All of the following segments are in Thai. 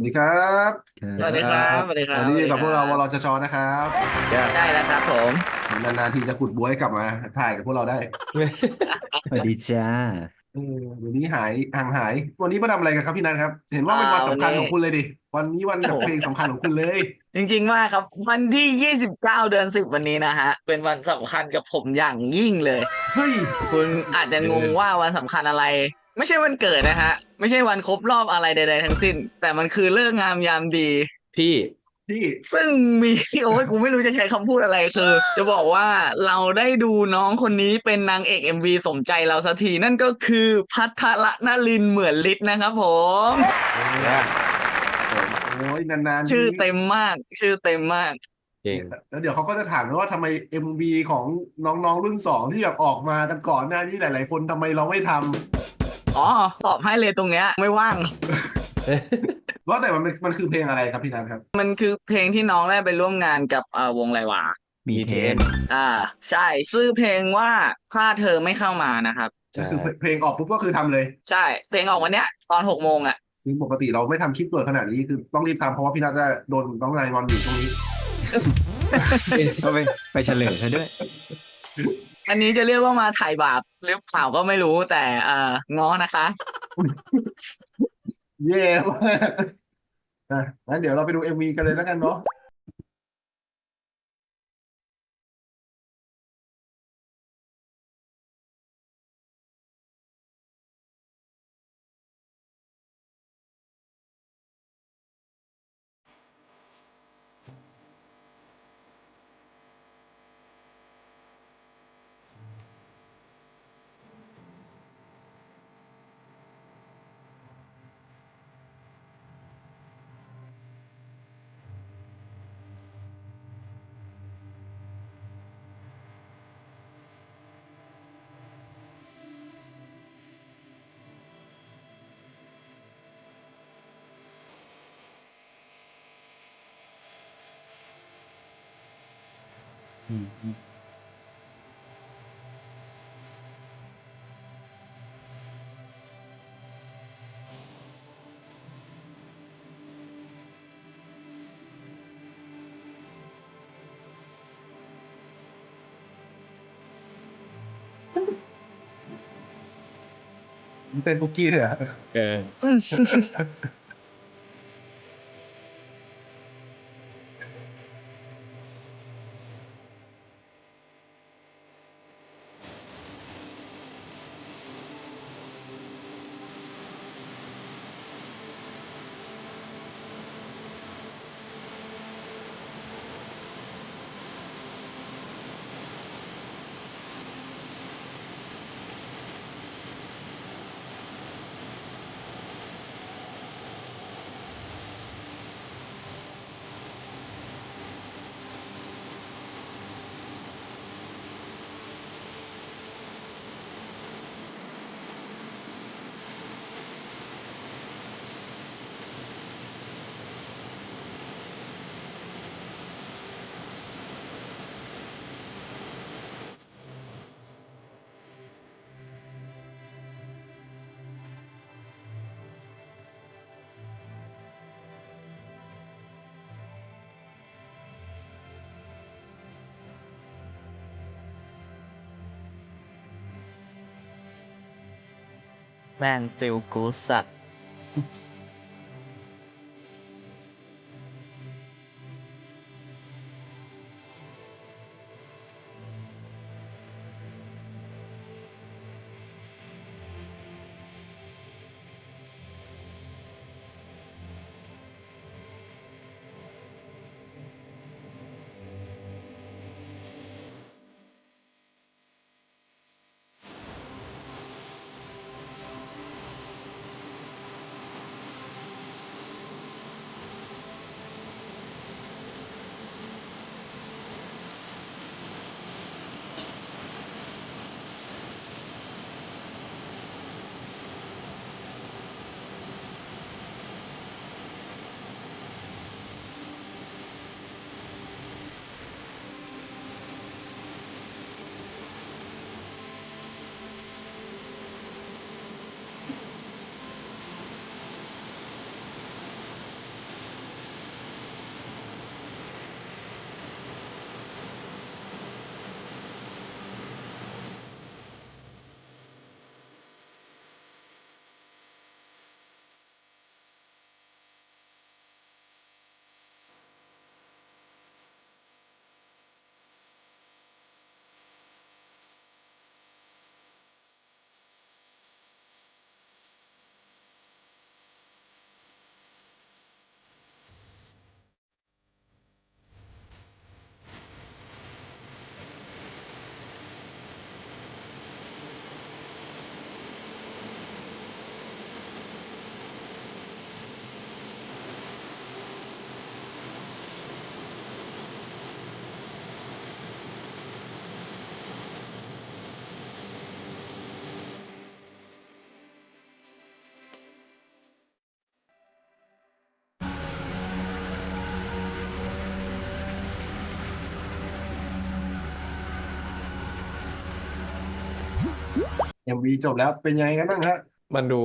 วัสดีครับสวัสดีครับสวัสดีครับวันนี้อยู่กับพวกเราวสรวัสดีชชนะครับครับใช่แล้วครับผมนานๆทีจะขุดบวยกลับมา ถ่ายกับพวกเราได้สวัสดีจ้าเออเดี๋ยวนี้หายห่างหาย วันนี้มาทำอะไรกันครับพี่นันครับ เห็นว่าเป็นวันสำคัญของคุณเลยดิ วันนี้วันแบบเพลงสำคัญของคุณเลย จริงๆว่าครับ วันที่ 29 เดือน 10 วันนี้นะฮะ เป็นวันสำคัญกับผมอย่างยิ่งเลย เฮ้ย คุณอาจจะงงว่าวันสำคัญอะไร ไม่ใช่วันเกิดนะฮะ ไม่ใช่วันครบรอบอะไรใด ๆ ทั้งสิ้น แต่มันคือเลิกษ์งามยามดีพี่พี่ซึ่งมีโอ้ยกูไม่รู้จะใช้คำพูดอะไรคือ จะบอกว่าเราได้ดูน้องคนนี้เป็นนางเอก MV สมใจเราสักทีนั่นก็คือพัทรนลินเหมือนฤทธิ์นะครับผม โอ้ยนานๆชื่อทีเต็มมาก ชื่อเต็มมาก เก่งแล้วเดี๋ยวเขาก็จะถามว่าทำไม MV ของน้องๆรุ่นสองที่แบบออกมากันก่อนหน้านี้หลาย ๆ คนทำไมเราไม่ทำ อ๋อตอบให้เลยตรงเนี้ยไม่ว่าง ว่าแต่มันเป็นมันคือเพลงอะไรครับพี่นันครับ มันคือเพลงที่น้องได้ไปร่วมงานกับเอ่อวงไรวามีเทนอ่า ใช่ชื่อเพลงว่าถ้าเธอไม่เข้ามานะครับ ก็คือเพลงออกปุ๊บก็คือทำเลย ใช่เพลงออกวันเนี้ยตอนหกโมงอะ ซึ่งปกติเราไม่ทำคลิปตัวขนาดนี้คือต้องรีบทำเพราะว่าพี่นัทจะโดนน้องนายงอนอยู่ตรงนี้ ก็ไปไปเฉลยซะด้วย อันนี้จะเรียกว่ามาถ่ายบาปหรือเปล่าก็ไม่รู้แต่เอ่อง้อนะคะ เย่มากอะงั้นเดี๋ยวเราไปดูเอมีกันเลยแล้วกันเนาะ เป็นบุกกี้เถอะเออแมนฟิลกูสัตว์ MV จบแล้วเป็นยังไงกันบ้างฮะมันดู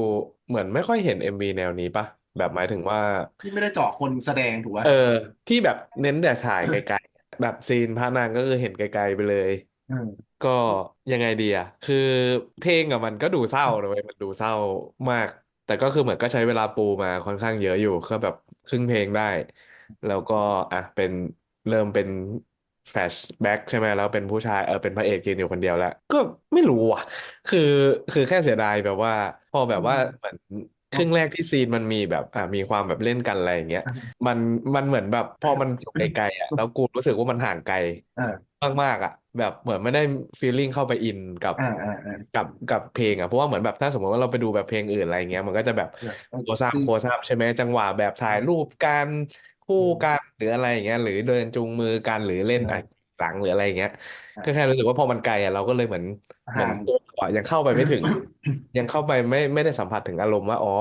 เหมือนไม่ค่อยเห็น MV แนวนี้ปะแบบหมายถึงว่า ที่ไม่ได้เจาะคนแสดงถูกไหมเออ ที่แบบเน้นแต่ถ่ายไกลๆ แบบซีนพระนางก็คือเห็นไกลๆไปเลยเออก็ยังไงดีอะคือเพลงอะมันก็ดูเศร้านะเว้ยมันดูเศร้ามาก แต่ก็คือเหมือนก็ใช้เวลาปูมาค่อนข้างเยอะอยู่ก็แบบครึ่งเพลงได้ แล้วก็อะเป็นเริ่มเป็น แฟลชแบ็กใช่ไหมแล้วเป็นผู้ชายเออเป็นพระเอกยืนอยู่คนเดียวแล้ว ก็ไม่รู้อะ คือคือแค่เสียดายแบบว่า พอแบบว่าเหมือนครึ่งแรกที่ซีนมันมีแบบอะมีความแบบเล่นกันอะไรอย่างเงี้ยมันมันเหมือนแบบพอมันอยู่ไกลๆอะแล้วกูรู้สึกว่ามันห่างไกลเออมากๆอะ แบบเหมือนไม่ได้ฟีลลิ่งเข้าไปอินกับอ่าอ่าอ่ากับกับเพลงอะเพราะว่าเหมือนแบบถ้าสมมติว่าเราไปดูแบบเพลงอื่นอะไรเงี้ยมันก็จะแบบเออโคซับซีนโคซับใช่ไหมจังหวะแบบถ่ายรูปกัน คู่กันหรืออะไรอย่างเงี้ย หรือเดินจูงมือกันหรือเล่นใช่อะหลังหรืออะไรอย่างเงี้ยอ่าก็แค่รู้สึกว่าพอมันไกลอะเราก็เลยเหมือนเหมือนห่างตัวเราอะยังเข้าไปไม่ถึง ยังเข้าไปไม่ไม่ได้สัมผัสถึงอารมณ์ว่าอ๋อ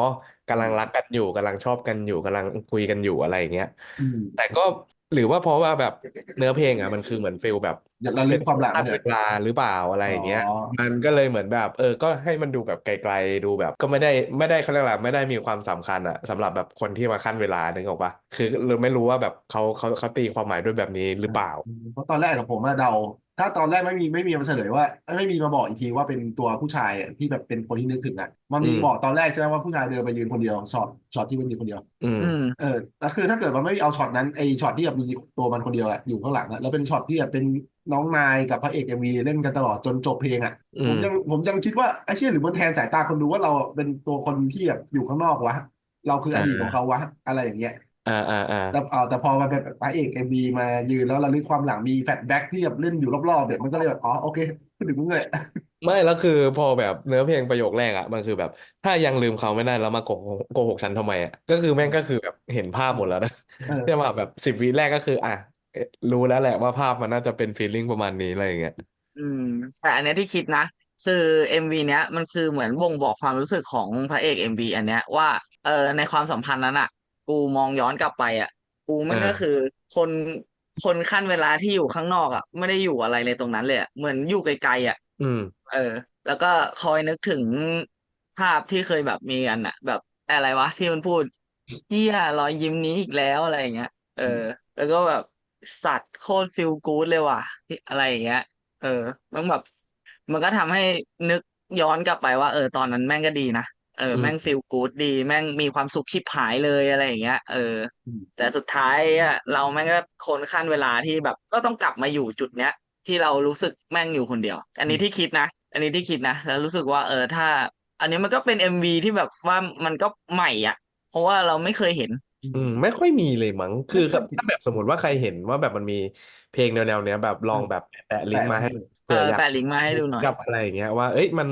กำลังรักกันอยู่กำลังชอบกันอยู่กำลังคุยกันอยู่อะไรอย่างเงี้ย อืมแต่ก็หรือว่าเพราะว่าแบบเนื้อเพลงอะมันคือเหมือนฟิลแบบอย่าระลึเป็กนความหลังขั้นเนี่เวยลาหรือเปล่าอะไรอ๋อย่างเงี้ยอมันก็เลยเหมือนแบบ เออ ก็ให้มันดูแบบไกลๆดูแบบ ก็ไม่ได้ไม่ได้เขาเรียกอะไรไม่ได้มีความสำคัญอะสำหรับแบบคนที่มาขั้นเวลานึกออกปะคือเราไม่รู้ว่าแบบเขาเขาเขาตีความหมายด้วยแบบนี้หรือเปล่า เพราะตอนแรกกับผมอะเดาถ้าตอนแรกไม่มีไม่มีมาเฉลยว่าเอ้ยไม่มีมาบอกอีกทีว่าเป็นตัวผู้ชายอะที่แบบเป็นคนที่นึกถึงอะมันมีอืมบอกตอนแรกใช่ไหมว่าผู้ชายเดินไปยืนคนเดียวช็อตช็อตที่มันยืนคนเดียวอืมอืมเออแต่คือถ้าเกิดมันไม่เอาช็อตนั้นไอช็อตที่แบบมีตัวมันคนเดียวอะอยู่ข้างหลังอะแล้วเป็นช็อตที่แบบเป็น น้องนายกับพระเอกเอ็มวีเล่นกันตลอดจนจบเพลงอะอืผมมยังผมยังคิดว่าไอ้เชี่ยหรือมันแทนสายตาคนดูว่าเราเป็นตัวคนที่แบบอยู่ข้างนอกวะ เราคืออดีตของเขาวะ อะไรอย่างเงี้ยอ่าอ่าอ่าแต่เอาแต่พอมันเป็นพระเอกเอ็มวีมายืนแล้วระลึกความหลังมีแฟลชแบ็กที่แบบเล่นอยู่รอบๆแบบมันก็เลยแบบอ๋อโอเคพูดถึงมึงเลยไม่แล้วคือพอแบบเนื้อเพลงประโยคแรกอะมันคือแบบ ถ้ายังลืมเขาไม่ได้แล้วมาโกหกโกหกฉันทำไมอะก็คือแม่งก็คือแบบเห็นภาพหมดแล้วนะเออใช่ป่ะแบบสิบวิแรกก็คือ อะ เอ๊ะรู้แล้วแหละว่าภาพมันน่าจะเป็นฟีลลิ่งประมาณนี้อะไรอย่างเงี้ย อืม แต่อันเนี้ยที่คิดนะ คือเอ็มวีเนี้ยมันคือเหมือนบ่งบอกความรู้สึกของพระเอกเอ็มวีอันเนี้ยว่าเออในความสัมพันธ์นั้นอะ กูมองย้อนกลับไปอะ กูมันก็อ่าคือคนคนขั้นเวลาที่อยู่ข้างนอกอะ ไม่ได้อยู่อะไรเลยตรงนั้นเลยอะเหมือนอยู่ไกลๆอะ อืม เออ แล้วก็คอยนึกถึงภาพที่เคยแบบมีกันอะ แบบอะไรวะที่มันพูดเฮียรอยยิ้มนี้อีกแล้วอะไรอย่างเงี้ยเออ แล้วก็แบบ สัตว์โคตรฟีลกู๊ดเลยว่ะที่อะไรอย่างเงี้ย เออ มันแบบ มันก็ทำให้นึกย้อนกลับไปว่า เออ ตอนนั้นแม่งก็ดีนะ เอออืมแม่งฟีลกู๊ดดี แม่งมีความสุขชิบหายเลยอะไรอย่างเงี้ย เอออืมแต่สุดท้ายอะเราแม่งก็คนขั้นเวลาที่แบบ ก็ต้องกลับมาอยู่จุดเนี้ย ที่เรารู้สึกแม่งอยู่คนเดียว อันนี้ที่คิดนะ อันนี้ที่คิดนะ แล้วรู้สึกว่า เออ ถ้า อันนี้มันก็เป็นเอ็มวีที่แบบว่ามันก็ใหม่อะ เพราะว่าเราไม่เคยเห็น อืมไม่ค่อยมีเลยมั้งคือถ้าแบบสมมติว่าใครเห็นว่าแบบมันมีเพลงแนวๆเนี้ยแบบลองแบบแปะลิงก์มาให้เอเผื่อออยากแปะลิงก์มาให้ดูหน่อย กับอะไรอย่างเงี้ยว่าเอ้ยมัน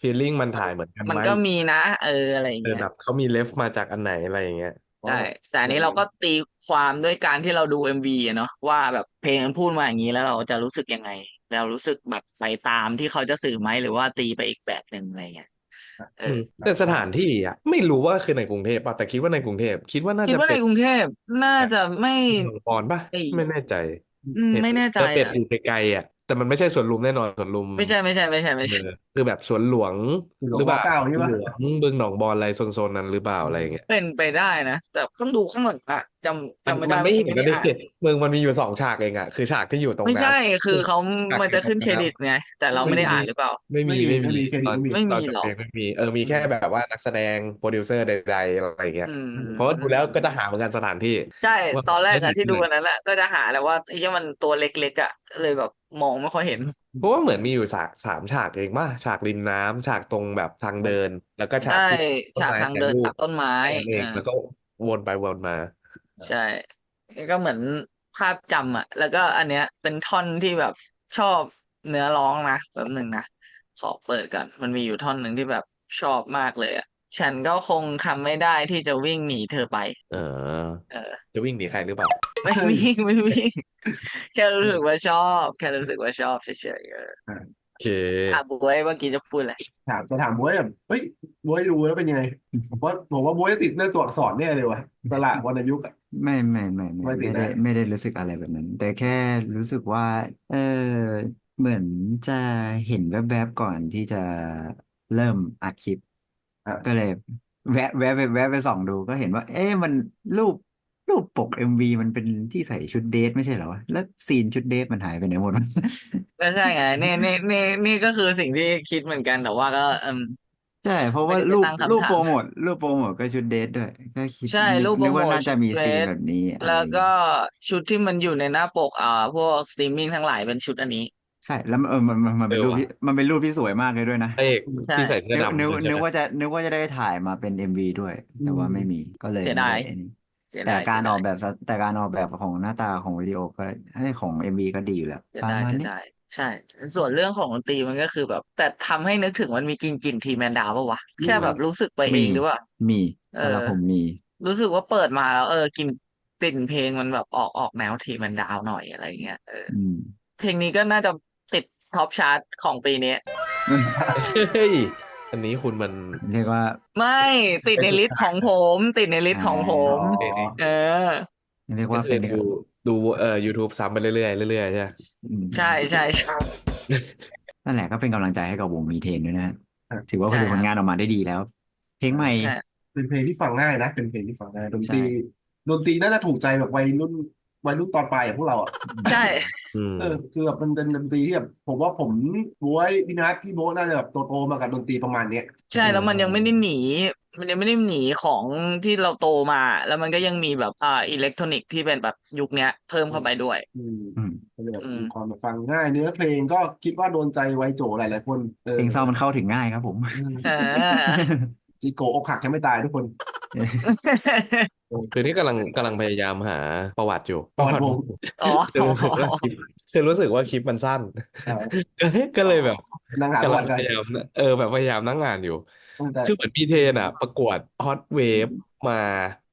ฟีลลิ่งมันถ่ายเหมือนกันมันไหมก็มีนะ เอออะไรอย่างเออเงี้ย แบบเขามีเลฟมาจากอันไหนอะไรอย่างเงี้ยใช่แต่อันนี้เราก็ตีความด้วยการที่เราดูเอ็มวีอะเนาะว่าแบบเพลงมันพูดมาอย่างนี้แล้วเราจะรู้สึกยังไง เรารู้สึกแบบไปตามที่เขาจะสื่อไหมหรือว่าตีไปอีกแบบหนึ่งอะไรเงี้ยเออือม แต่สถานที่อะไม่รู้ว่าคือในกรุงเทพป่ะแต่คิดว่าในกรุงเทพคิดว่าน่าคิดจะว่าในเป็นกรุงเทพน่าจะไม่ เมืองบอนป่ะไอ้ ไม่แน่ใจอืมเห็นไม่แน่ใจเจอเป็ดอะอยู่ไกลๆอะแต่มันไม่ใช่สวนลุมแน่นอนสวนลุมไม่ใช่ไม่ใช่ไม่ใช่ไม่เอใช่อคือแบบสวนหลวงหลวงหรือเปล่าเก้าใช่สวนปะ หลวงบึงหนองบอนอะไรโซนๆนั้นหรือเปล่าอะไรอย่างเงี้ย เป็นไปได้นะ แต่ต้องดูข้างหลังอะ จำมันจำไม่มัได้นไม่เห็นไม่ก็ได้ได้อ่านเมืองมันมีอยู่สองฉากเองอะคือฉากที่อยู่ตรงไม่น้ำใช่คือเขาฉากมันจะขึ้นตรงเครน้ำดิตไงแต่เราไม่ได้อ่านหรือเปล่า ไม่มีไม่ไม่มีมีไม่มีตอนไม่มีไม่ตอนมีจบหรอเพลงไม่มีเออมีแค่แบบว่านักแสดงโปรดิวเซอร์ใดๆอะไรอย่างเงี้ยอืมเพราะว่าดูแล้วก็จะหาเหมือนกันสถานที่ ใช่ว่าตอนแรกไม่อะเห็นที่ดูเลยอันนั้นอะก็จะหาแหล้วว่าไอ้ที่มันตัวเล็กๆอะเลยแบบมองไม่ค่อยเห็นเพราะว่าเหมือนมีอยู่ฉากสามฉากเองว่าฉากริมน้ำฉากตรงแบบทางเดิน แล้วก็ฉากใช่ที่ต้นฉากไม้ทางถ่ายเดินรูตัปดต้นไม้แค่นั้นเองอ่าแล้วก็วนไปวนมา ใช่ก็เหมือนภาพจำอะแล้วก็อันเนี้ย เป็นท่อนที่แบบชอบเนื้อร้องนะแบบหนึ่งนะขอเปิดก่อนมันมีอยู่ท่อนหนึ่งที่แบบชอบมากเลยอะฉันก็คงทำไม่ได้ที่จะวิ่งหนีเธอไป เออ เออ จะวิ่งหนีใครหรือเปล่า ไม่เฮ้ยวิ่งไม่วิ่งแค่รู้สึกว่าชอบ แค่รู้สึกว่าชอบเฉยๆเออโอ เค อะบวยเมื่อกี้จะพูดอะไรถามจะถามบวยแบบเฮ้ยบวยดูแล้วเป็นยังไงผมว่าผมว่าบวยจะติดเรื่องตัวอักษรแน่เลยว่ะตลาดวรรณยุกต์อะ ไม่ไม่ไม่ไม่ไม่ติดไม่ได้นะไม่ได้รู้สึกอะไรแบบนั้น แต่แค่รู้สึกว่า เออเหมือนจะเห็นแวบๆก่อนที่จะเริ่มอัดคลิป อะก็เลย แวะแวะไปแวะไปส่องดูก็เห็นว่า เอ๊ะมันรูป รูปปกเอ็มวีมันเป็นที่ใส่ชุดเดทไม่ใช่เหรอวะแล้วซีนชุดเดทมันหายไปไหนหมดวะก็ใช่ไงนี่นี่นี่นี่ก็คือสิ่งที่คิดเหมือนกันแต่ว่าก็เอมใช่ เพราะไม่ว่าได้ไปรูปตั้งคำรูปถามโปรโมทรูปโปรโมทก็ชุดเดทด้วยก็คิดใช่นึกรูปโปนึรกโมว่าทน่าจะชุดมีเดซีนรสแบบนี้อะไรแล้วอย่างก็เงี้ยชุดที่มันอยู่ในหน้าปกอ่าพวกสตรีมมิ่งทั้งหลายเป็นชุดอันนี้ ใช่แล้วมันเออมันมันมันเอเป็นอรูปว่ะที่มันเป็นรูปที่สวยมากเลยด้วยนะพระเอกใช่ที่ใส่เสื้อนึกดำนึกใช่นึกไหมว่าจะนึกว่าจะได้ถ่ายมาเป็นเอ็มวีด้วยอืแต่ว่ามไม่มีก็เลยเสียไม่ดายได้อันนี้ เสียแต่ดายกาเสีรยออดากยแบบสแต่การออกแบบของหน้าตาของวิดีโอก็ให้ของเอ็มวีก็ดีอยู่แล้วเสียประดายมาณเสียนี้ดายใช่ ส่วนเรื่องของดนตรีมันก็คือแบบ แต่ทำให้นึกถึงมันมีกลิ่นกลิ่นทีแมนดาวปะวะมีแค่แบบรู้สึกไปเอมี งหรือว่า มีเอสำหรับอผมมี รู้สึกว่าเปิดมาแล้ว เออกลิ่นกลิ่นเพลงมันแบบออกออกแนวทีแมนดาวหน่อยอะไรเงี้ยเอออืม เพลงนี้ก็น่าจะติดท็อปชาร์ตของปีนี้ เฮ้ย อันนี้คุณมันเรียกว่า ไม่ติดในลิสต์ของผม ติดในลิสต์ของผมอ๋อเอ๊ะเออ เรียกก็ว่าคืเป็อนดูดูเอ่อ YouTube ซ้ำไปเรื่อยๆเรื่อยๆใช่ไหมอืมใช่ใช่ใช่นั่นแหละก็เป็นกำลังใจให้กับวงมีเทนด้วยนะฮะครับถือว่าผใช่ลิตคผรับลงานออกมาได้ดีแล้ว เพลงใหม่ใช่เป็นเพลงที่ฟังง่ายนะ เป็นเพลงที่ฟังง่ายดนตรีใช่ดนตรีน่าจะถูกใจแบบวัยรุ่น วัยรุ่นตอนปลายอย่างพวกเราอะใช่อืมเออคือแบบมันเป็นดนตรีที่แบบผมว่าผมบวยพี่นัทพี่โบ๊ทน่าจะแบบโตๆมากับดนตรีประมาณเนี้ยใช่แล้วมันยังไม่ได้หนี มันยังไม่ได้หนีของที่เราโตมา แล้วมันก็ยังมีแบบอ่าอิเล็กทรอนิกที่เป็นแบบยุคเนี้ย เพิ่มเข้าไปด้วย อืมอืมก็เลยแบบอืมมีความแบบฟังง่ายเนื้อเพลงก็คิดว่าโดนใจวัยโจหลายๆคนเออเพลงเศร้ามันเข้าถึงง่ายครับผมอืมเออจิโกะอกหักยังไม่ตายทุกคน คือนี่กำลังกำลังพยายามหาประวัติอยู่ประวัติวงอ๋อคือรู้สึกว่าคลิปคือรู้สึกว่าคลิปมันสั้นอ่าก็เลยแบบนางหากำวัลันงกัพนยายามเออแบบพยายามนั่งอ่านอยู่แต่คือเหมือนพีเทนอะ ประกวดฮอตเวฟ มา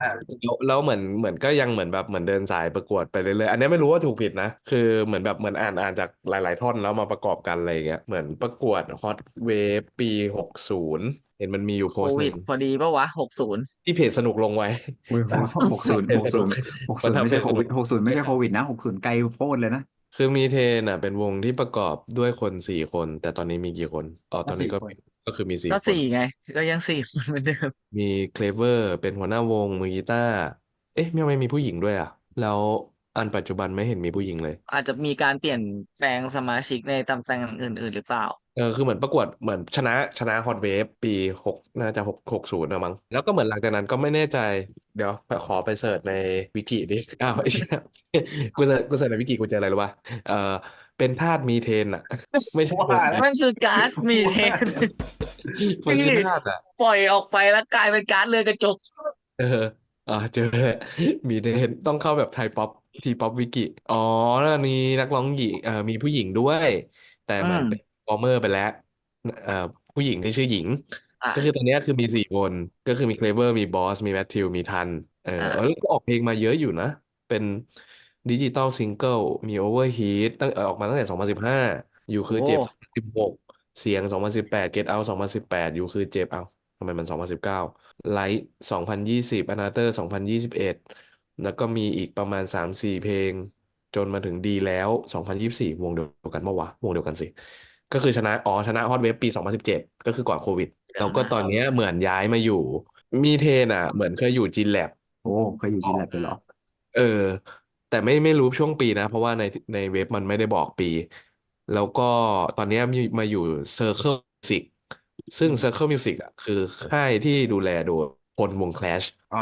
อ่าแล้วแล้วเหมือนเหมือนก็ยังเหมือนแบบเหมือนเดินสายประกวดไปเรื่อยๆอันนี้ไม่รู้ว่าถูกผิดนะ คือเหมือนแบบเหมือนอ่านอ่านจากหลาย ๆ ท่อนแล้วมาประกอบกันอะไรอย่างเงี้ยเหมือนประกวดฮอตเวฟปีหกศูนย์เห็นมันมีอยู่โคโพสต์หวินึ่ดงพอดีปะวะหกศูนย์ที่เพจสนุกลงไว้อุ้ยหกศูนย์หกศูนย์หกศูนย์ไม่ใช่โควิดหกศูนย์ไม่ใช่โควิดนะหกศูนย์ไกลโพ้นเลยนะคือมีเทนอะ เป็นวงที่ประกอบด้วยคนสี่คน แต่ตอนนี้มีกี่คนอ๋อตอนนี้ก็สี่คน ก็คือมีสี่ก็คนสี่ไง ก็ยังสี่คนเหมือนเดิม มีเคลเวอร์เป็นหัวหน้าวงมือกีตาร์เอ๊ะไม่ไม่มีผู้หญิงด้วยอะ แล้วอันปัจจุบันไม่เห็นมีผู้หญิงเลย อาจจะมีการเปลี่ยนแปลงสมาชิกในตำแหน่งอื่น ๆ หรือเปล่าเออคือเหมือนประกวดเหมือนชนะชนะฮอตเวฟปีหกน่าจะหกหกศูนย์นะมั้งแล้วก็เหมือนหลังจากนั้นก็ไม่แน่ใจ เดี๋ยวขอไปเสิร์ชในวิกิดิอ้าวไอ้เหี้ยกูเสิร์ชกูเสิร์ชในวิกิกูเจออะไรรู้ป่ะเออ เป็นธาตุมีเทนอะ ไม่ใช่วงว่าแล้วมันคือก๊าซมีเทนมันคือธาตุอะ ปล่อยออกไปแล้วกลายเป็นก๊าซเรือนกระจก เอออ่าเจอเลยมีเทนต้องเข้าแบบไทยป๊อปทีป๊อปวิกิ อ๋อแล้วมีนักร้องหญิงเอ่อมีผู้หญิงด้วย แต่เหมือนอืมเป็นฟอร์เมอร์ไปแล้วเอ่อผู้หญิงที่ชื่อหญิง อะก็คือตอนเนี้ยคือมีสี่คน ก็คือมีเคลเวอร์มีบอส มีแมทธิว มีทัน เอออ่าเออแล้วก็ออกเพลงมาเยอะอยู่นะ เป็น ดิจิตอลซิงเกิลมีโอเวอร์ฮีทตั้งเอ่อออกมาตั้งแต่ 2015 อยู่คือเจ็บโอ้16 เสียง 2018 Get Out 2018 อยู่คือเจ็บเอาทำไมมัน 2019ไลท์2020 Another 2021 แล้วก็มีอีกประมาณ 3-4 เพลง จนมาถึงดีแล้ว 2024 วงเดียวกันปะวะวงเดียวกันสิ ก็คือชนะ อ๋อ ชนะฮอตเวฟปี 2017 ก็คือก่อนโควิดเดี๋ยแล้ววก็นะตอนเนี้ยเหมือนย้ายมาอยู่ มีเทนอะ เหมือนเคยอยู่จีนแลบ โอ้เคยอยู่จีนแลบเลยเหรอ เออ แต่ไม่ไม่รู้ช่วงปีนะ เพราะว่าในในเว็บมันไม่ได้บอกปี แล้วก็ตอนเนี้ยมีมาอยู่ Circle Music ซึ่ง Circle Music อะคือค่ายที่ดูแลโดยคนวง Clash อ่า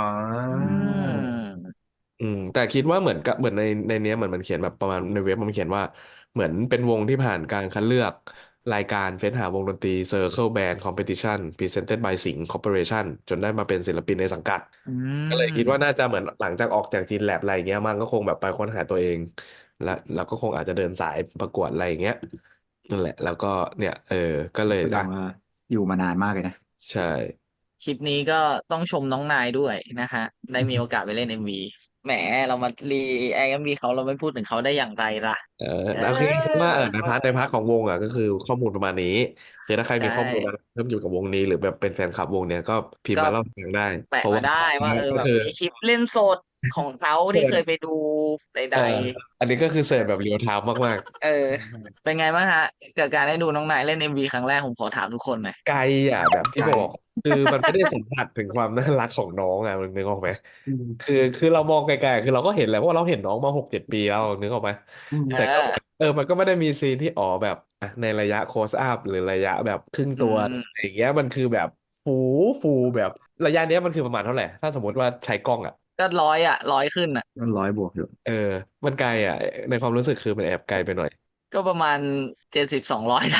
อืมอืมแต่คิดว่าเหมือนกับเหมือนในในเนี้ยเหมือนมันเขียนแบบประมาณในเว็บมันเขียนว่า เหมือนเป็นวงที่ผ่านการคัดเลือก รายการเฟ้นหาวงดนตรี Circle Band Competition Presented by Sing Corporation จนได้มาเป็นศิลปินในสังกัดอืก็เลยคิดมว่าน่าจะเหมือนหลังจากออกจากจีนแลบอะไรอย่างเงี้ยมันก็คงแบบไปค้นหาตัวเอง แล้วแล้วก็คงอาจจะเดินสายประกวดอะไรอย่างเงี้ยนั่นแหละ แล้วก็เนี่ย เออ ก็เลยแสดอะงว่าอยู่มานานมากเลยนะ ใช่ คลิปนี้ก็ต้องชมน้องนายด้วยนะฮะ ได้มีโอกาสไปเล่นเอ็มวี แหมเรามารีไอเอ็มวีเขาเราไม่พูดถึงเขาได้อย่างไรล่ะ เออเอแล้วคือคิดว่าเออในอพาร์ทในพาร์ทของวงอะก็คือข้อมูลประมาณนี้ คือถ้าใครใช่มีข้อมูลอะไรเพิ่มเกี่ยวกับวงนี้ หรือแบบเป็นแฟนคลับวงเนี้ยก็พิมพ์ก็มาเล่าให้ฟังได้แปะเพราะมาว่าได้ว่าเออก็แบบคือ มีคลิปเล่นสด ของเขาเสิที่ร์ชเคยไปดูใเอดออันนี้ก็คือเสิร์ชแบบเรียลไทม์มากๆเออ เป็นไงบ้างฮะกับการได้ดูน้องนายเล่นเอ็มวีครั้งแรกผมขอถามทุกคนหน่อยๆไกลอะแบบที่บอก คือมันไม่ได้สัมผัสถึงความน่ารักของน้องอะมึงนึกออกไหมอืมคือคือเรามองไกลๆคือเราก็เห็นแหล้วเพราะว่าเราเห็นน้องมาหกเจ็ดปีแล้วนึกออกไหมอืมเอแต่ก็อเออมันก็ไม่ได้มีซีนที่อ๋อแบบอะในระยะโคสอัพหรือระยะแบบครึ่งอืตัวมอะไรอย่างเงี้ยมันคือแบบฟูฟูแบบระยะเนี้ยมันคือประมาณเท่าไหร่ถ้าสมมติว่าใช้กล้องอะ ก็ร้อยอะร้อยขึ้นอะก็ร้อยบวกอยู่ เออ มันไกลอะ ในความรู้สึกคือมันแอบไกลไปหน่อย ก็ประมาณเจ็ดสิบสองร้อยได้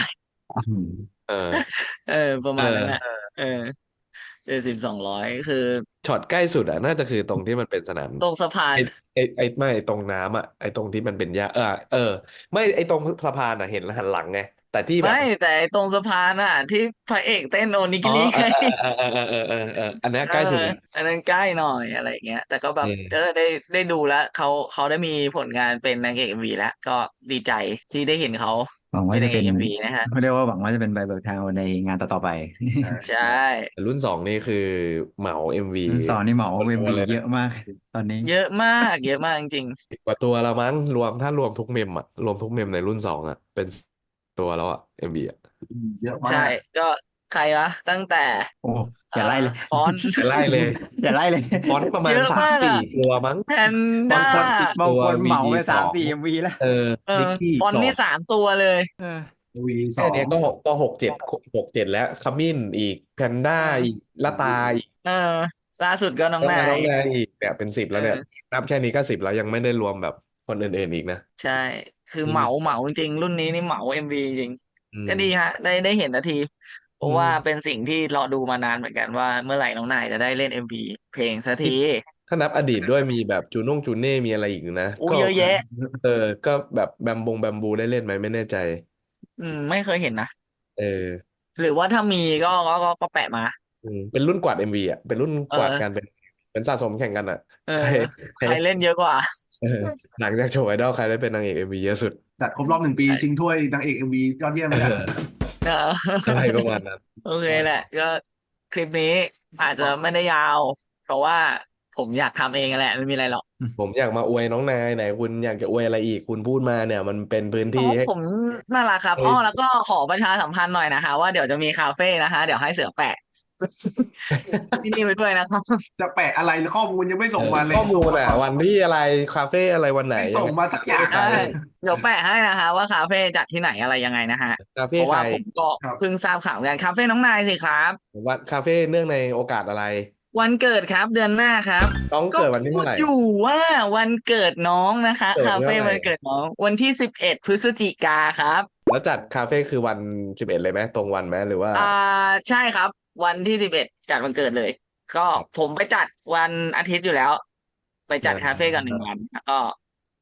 อืมเออ เออ ประเอมาณอนั้นอะเออเจ็ดสิบสองร้อยคือช็อตใกล้สุดอะน่าจะคือตรงที่มันเป็นสนามตรงสะพานไอไอไอไม่ไอตรงน้ำอะไอตรงที่มันเป็นหญ้าเออเออ ไม่ไอตรงสะพานอะเห็นหันหลังไง แต่ที่แบบไม่แต่ไอ้ตรงสะพานอะ ที่พระเอกเต้นโอนิอ๋กิอริเอไงอเออเออเออเออเออเอออันเนี้ยเอใกล้สุดอแล้วอันนั้นใกล้หน่อยอะไรอย่างเงี้ย แต่ก็แบเอบอเออได้ได้ดูแล้วเขาเขาได้มีผลงานเป็นนางเอกเอ็มวีแล้ว ก็ดีใจที่ได้เห็นเขาหวังเป็ว่านนาจะงเอเป็กนเอ็มวีนะฮะ เขาเรียกว่าหวังว่าจะเป็นใบเบิกทางในงานต่อๆไปใช่ใช่แต่รุ่นสองนี่คือเหมาเอ็มวีรุ่นสองนี่เหมาตัวเอ็มตัวบีเลยเยนะอะมาก ตอนนี้เยอะมากเยอะมากจริงสิบกว่าตัวแล้วมั้งรวมถ้ารวมทุกเมมอะรวมทุกเมมในรุ่นสองอะเป็น ตัวแล้วอะเอ็มวีอะอืมเยอะๆมาใช่กก็ใครวะ ตั้งแต่โอ้อย่าอ่าไล่เลยฟอนต์ จะไล่เลยอย่าไล่เลยฟอนต์ประมาเยณอะสามมากสี่อะตัวมั้ง แพนบาด้างคนสิบบางตัวคนวีเหมาไปสสาอมงสี่เอ็มวีแล้ว เออเอนิอกกี้ฟอนสต์อนี่งสามตัวเลย เออ วีสแค่องเนี้ยก็ก็หกเจ็ดหกเจ็ดแล้วขมิ้นอีกแพนด้าเอออีกละตาอีกเออ ล่าสุดก็น้องแล้วนามายน้องนายอีกเนี่ยเป็นสิบเอแล้วเนี่ยอนับแค่นี้ก็สิบแล้วยังไม่ได้รวมแบบคนอื่นๆอีกนะ ใช่ คืออืเหมมาเหมาจริงๆรุ่นนี้นี่เหมาเอ็มวีจริงอืก็มดีฮะ ได้ได้เห็นนาที เพอืราะมว่าเป็นสิ่งที่รอดูมานานเหมือนกันว่าเมื่อไหร่น้องนายจะได้เล่นเอ็มวีเพลงสักที่ทีถ้านับอดีตด้วยมีแบบจูน่งจูเน่มีอะไรอีกนะอู้ก็เยอะแยะ เออ ก็แบบแบมบงแบมบูได้เล่นไหมไม่แน่ใจ อืม ไม่เคยเห็นนะเออ หรือว่าถ้ามีก็ก็ก็ก็แปะมา อืมเป็นรุ่นกวาดเอ็มวีอะเป็นรุ่นเอกวาดอการเป็น เป็นสะสมแข่งกันอะเอใครอใครใครเล่นเยอะกว่า เออหลังจากโชว์ไอดอลใครได้เป็นนางเอกเอ็มวีเยอะสุด จัดครบรอบหนึ่งปี ชิงถ้วยนางเอกเอ็มวียอดเยี่ยมเอเลยออะเอออะไรประมาณนั้น โอเคแหละก็คลิปนี้อาจจะไม่ได้ยาว เพราะว่าผมอยากทำเองแหละไม่มีอะไรหรอกผมอยากมาอวยน้องนายไหนคุณอยากจะอวยอะไรอีกคุณพูดมาเนี่ย มันเป็นพื้นอ๋อที่ให้ ผมน่ารักครับเอ้อ๋ยอแล้วก็ขอประชาสัมพันธ์หน่อยนะคะ ว่าเดี๋ยวจะมีคาเฟ่นะคะ เดี๋ยวให้เสือแปะ ที่นี่ไปด้วยนะครับจะแปะอะไรข้อมูลยังไม่เอส่งอมาเลยข้อมูลส่งมาอะก่อนวันที่อะไรคาเฟ่อะไรวันไหนไม่ยัส่งงไงมาสักอย่างได้เลยเดี๋ยวแปะให้นะคะ ว่าคาเฟ่จัดที่ไหนอะไรยังไงนะฮะคาเพเฟ่ราะใครว่าผมก็ครับเพิ่งทราบข่าวกันคาเฟ่น้องนายสิครับวันคาเฟ่เนื่องในโอกาสอะไร วันเกิดครับเดือนหน้าครับน้องก็เกิดวันที่พูเท่าดไหร่อยู่ว่าวันเกิดน้องนะคะเกิดคาเมื่เฟ่อไหร่วันเกิดน้อง วันที่สิบเอ็ดพฤศจิกาครับแล้วจัดคาเฟ่คือวันสิบเอ็ดเลยไหมตรงวันไหมหรือว่าอ่าใช่ครับ วันที่สิบเอ็ดจัดวันเกิดเลย ก็ผมไปจัดวันอาทิตย์อยู่แล้ว ไปจัดอ่าคาเฟ่กันหนึ่งวันแล้วก็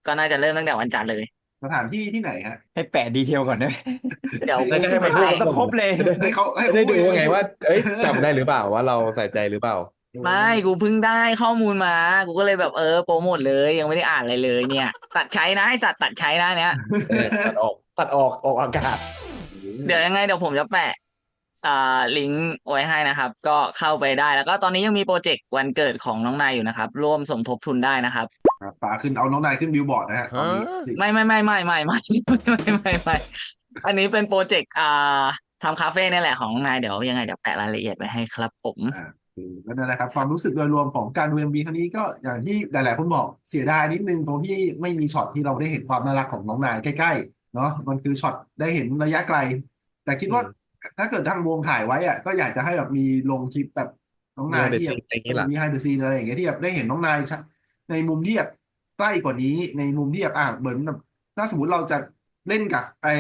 ก็น่าจะเริ่มตั้งแต่วันจันทร์เลย สถานที่ที่ไหนฮะให้แปะดีเทลก่อนได้ไหมเดี๋ยวแล้วก็ให้มันพูดถ่ายต้องครบเลย ให้เขาให้จะได้เขาดูพูว่าไงว่า เอ้ยจำได้หรือเปล่าว่าเราใส่ใจหรือเปล่า ไม่กูเพิ่งได้ข้อมูลมา กูก็เลยแบบเออโปรโมทเลยยังไม่ได้อ่านอะไรเลยเนี่ย ตัดใช้นะไอสัตว์ตัดใช้นะเนี้ยเออตัดออกตัดออกออกอากาศ เดี๋ยวยังไงเดี๋ยวผมจะแปะ อ่าลิงก์ไว้ให้นะครับ ก็เข้าไปได้แล้วก็ตอนนี้ยังมีโปรเจกต์วันเกิดของน้องนายอยู่นะครับ ร่วมสมทบทุนได้นะครับ ครับป๋าขึ้นเอาน้องนายขึ้นบิลบอร์ดนะฮะตอนนี้สิไม่ไม่ไม่ไม่ไม่ไม่ไม่ไม่ไม่ไม่อันนี้เป็นโปรเจกต์อ่าทำคาเฟ่นี่แหละของน้องนายเดี๋ยวยังไงเดี๋ยวแปะรายละเอียดไว้ให้ครับผม อ่าคือก็นั่นแหละครับ ความรู้สึกโดยรวมของการดูเอ็มบีครั้งนี้ก็อย่างที่หลาย ๆ คนบอกเสียดายนิดนึงตรงที่ไม่มีช็อตที่เราได้เห็นความน่ารักของน้องนายใกล้ ๆ เนาะมันคือช็อตได้เห็นระยะไกล แต่คิดว่าอืม ถ้าเกิดทางวงถ่ายไว้อะก็อยากจะให้แบบมีลงคลิปแบบน้องมีนายเดที่ซิแบบงอะไรอย่างนี้ล่ะมีไฮเดอร์ซีนอะไรอย่างเงี้ยที่แบบได้เห็นน้องนายชัดในมุมที่แบบใกล้กว่านี้ในมุมที่แบบอะเหมือนแบบถ้าสมมติเราจะเล่นกับไอ้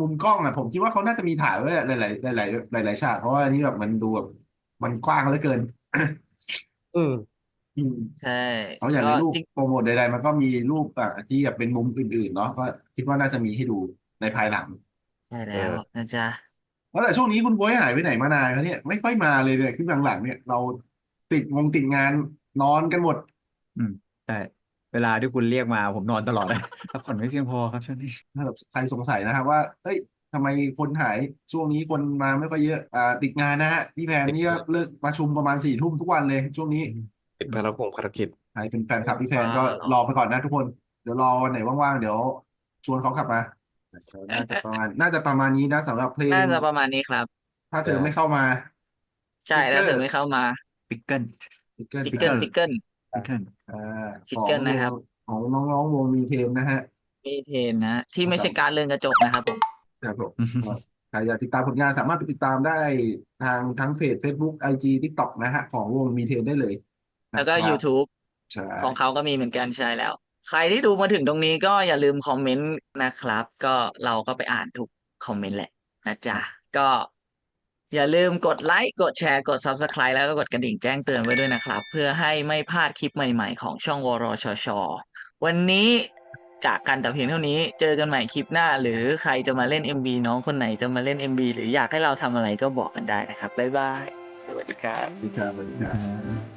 มุมกล้องอะผมคิดว่าเขาน่าจะมีถ่ายไว้หลายๆหลายๆหลายๆหลายๆฉากเพราะว่าอันนี้แบบมันดูแบบมันกว้างเหลือเกิน อืมอืมใช่เขาอย่างก็ในรูปจริงโปรโมทใดๆมันก็มีรูปอะที่แบบเป็นมุมอื่นๆเนาะก็คิดว่าน่าจะมีให้ดูในภายหลัง ใช่แล้วนะจ๊ะ แล้วแต่ช่วงนี้คุณบ๊วยหายไปไหนมานานครับเนี่ย ไม่ค่อยมาเลยเนี่ยขึ้นหลังๆเนี่ยเราติดวงติดงานนอนกันหมด อืมใช่เวลาที่คุณเรียกมาผมนอนตลอดเลยพักผ่อนไม่เพียงพอครับช่วงนี้ ถ้าแบบใครสงสัยนะครับว่า เอ้ยทำไมคนหายช่วงนี้คนมาไม่ค่อยเยอะ อ่า ติดงานนะฮะพี่แพนนี่ก็เลิกประชุมประมาณสี่ทุ่มทุกวันเลย ช่วงนี้ติดภารกงภารกิจ ใครเป็นแฟนคลับพี่แพนอ่าก็เหรอรอไปก่อนนะทุกคน เดี๋ยวรอวันไหนว่างๆเดี๋ยว ชวนเขาขับมา น่าจะประมาณ น่าจะประมาณนี้นะสำหรับเพลงน่าจะประมาณนี้ครับ ถ้าเธอไม่เข้ามา ใช่ถ้าเกิดไม่เข้ามา ปิกเกิลพิกเกิลฟิกเกิลฟิกเกิล ปิกเกิล อ่าพิกเกิลนะครับ ของน้องๆวงมีเทมนะฮะ มีเทนนะ ที่ไม่ใช่การเลื่อนกระจกนะครับผม ครับผมใครอยากติดตามผลงานสามารถไปติดตามได้ทางทั้งเพจ Facebook IG TikTok นะฮะ ของวงมีเทมได้เลยนะแล้วก็ครับ YouTube ใช่ ของเขาก็มีเหมือนกันใช่แล้ว ใครที่ดูมาถึงตรงนี้ก็อย่าลืมคอมเมนต์นะครับ ก็เราก็ไปอ่านทุกคอมเมนต์แหละนะจ๊ะ ก็อย่าลืมกดไลค์ กดแชร์ กด Subscribe แล้วก็กดกระดิ่งแจ้งเตือนไว้ด้วยนะครับ เพื่อให้ไม่พลาดคลิปใหม่ๆ ของช่องวรชช วันนี้จากกันแต่เพียงเท่านี้ เจอกันใหม่คลิปหน้า หรือใครจะมาเล่น MB น้องคนไหนจะมาเล่น MB หรืออยากให้เราทำอะไรก็บอกกันได้นะครับ บ๊ายบาย สวัสดีครับสวัสดีครับสวัสดีครับ